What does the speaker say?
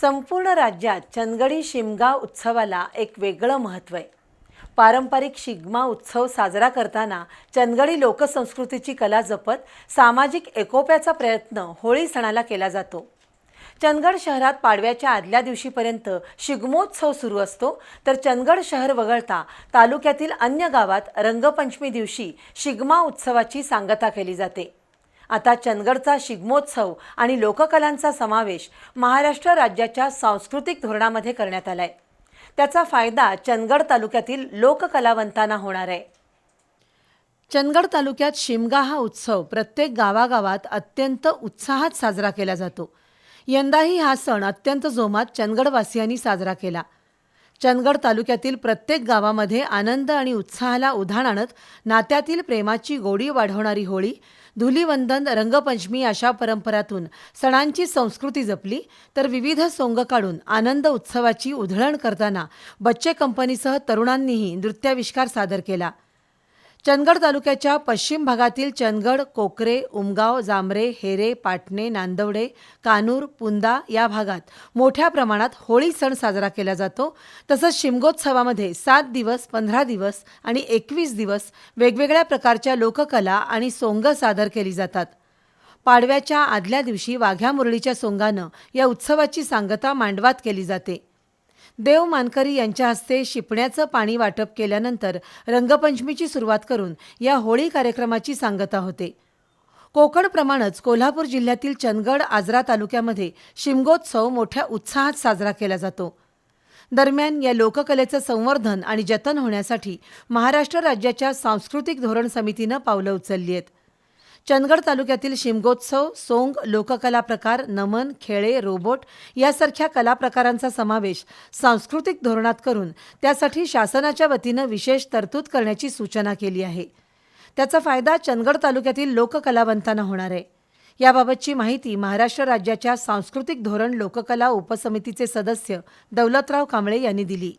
संपूर्ण राज्यात चंदगडी शिमगा उत्सवाला एक वेगळं महत्त्व आहे. पारंपरिक शिगमा उत्सव साजरा करताना चंदगडी लोकसंस्कृतीची कला जपत सामाजिक एकोप्याचा प्रयत्न होळी सणाला केला जातो. चंदगड शहरात पाडव्याच्या आदल्या दिवशीपर्यंत शिगमोत्सव सुरू असतो. तर चंदगड शहर वगळता तालुक्यातील अन्य गावात रंगपंचमी दिवशी शिगमा उत्सवाची सांगता केली जाते. आता चंदगडचा शिगमोत्सव आणि लोककलांचा समावेश महाराष्ट्र राज्याच्या सांस्कृतिक धोरणामध्ये करण्यात आलाय. त्याचा फायदा चंदगड तालुक्यातील लोककलावंतांना होणार आहे. चंदगड तालुक्यात शिमगा हा उत्सव प्रत्येक गावागावात अत्यंत उत्साहात साजरा केला जातो. यंदाही हा सण अत्यंत जोमात चंदगडवासियांनी साजरा केला. चंदगड तालुक्यातील प्रत्येक गावामध्ये आनंद आणि उत्साहाला उधाण आणत नात्यातील प्रेमाची गोडी वाढवणारी होळी धुलीवंदन रंगपंचमी अशा परंपरातून सणांची संस्कृती जपली तर विविध सोंग काढून आनंद उत्सवाची उधळण करताना बच्चे कंपनीसह तरुणांनीही नृत्याविष्कार सादर केला. चंदगड तालुक्याच्या पश्चिम भागातील चंदगड कोकरे उमगाव जांभरे हेरे पाटणे नांदवडे कानूर पुंदा या भागात मोठ्या प्रमाणात होळी सण साजरा केला जातो. तसंच शिमगोत्सवामध्ये सात दिवस पंधरा दिवस आणि एकवीस दिवस वेगवेगळ्या प्रकारच्या लोककला आणि सोंग सादर केली जातात. पाडव्याच्या आदल्या दिवशी वाघ्या मुरळीच्या सोंगानं या उत्सवाची सांगता मांडवात केली जाते. देव मानकरी यांच्या हस्ते शिपण्याचं पाणी वाटप केल्यानंतर रंगपंचमीची सुरुवात करून या होळी कार्यक्रमाची सांगता होते. कोकणप्रमाणेच कोल्हापूर जिल्ह्यातील चंदगड आजरा तालुक्यामध्ये शिमगोत्सव मोठ्या उत्साहात साजरा केला जातो. दरम्यान या लोककलेचं संवर्धन आणि जतन होण्यासाठी महाराष्ट्र राज्याच्या सांस्कृतिक धोरण समितीनं पावलं उचलली आहेत. चंदगड तालुक्यातील शिमगोत्सव सोंग लोककला प्रकार नमन खेळे रोबोट यासारख्या कला प्रकारांचा समावेश सांस्कृतिक धोरणात करून त्यासाठी शासनाच्या वतीनं विशेष तरतूद करण्याची सूचना केली आहे. त्याचा फायदा चंदगड तालुक्यातील लोककलावंतांना होणार आहे. याबाबतची माहिती महाराष्ट्र राज्याच्या सांस्कृतिक धोरण लोककला उपसमितीचे सदस्य दौलतराव कांबळे यांनी दिली.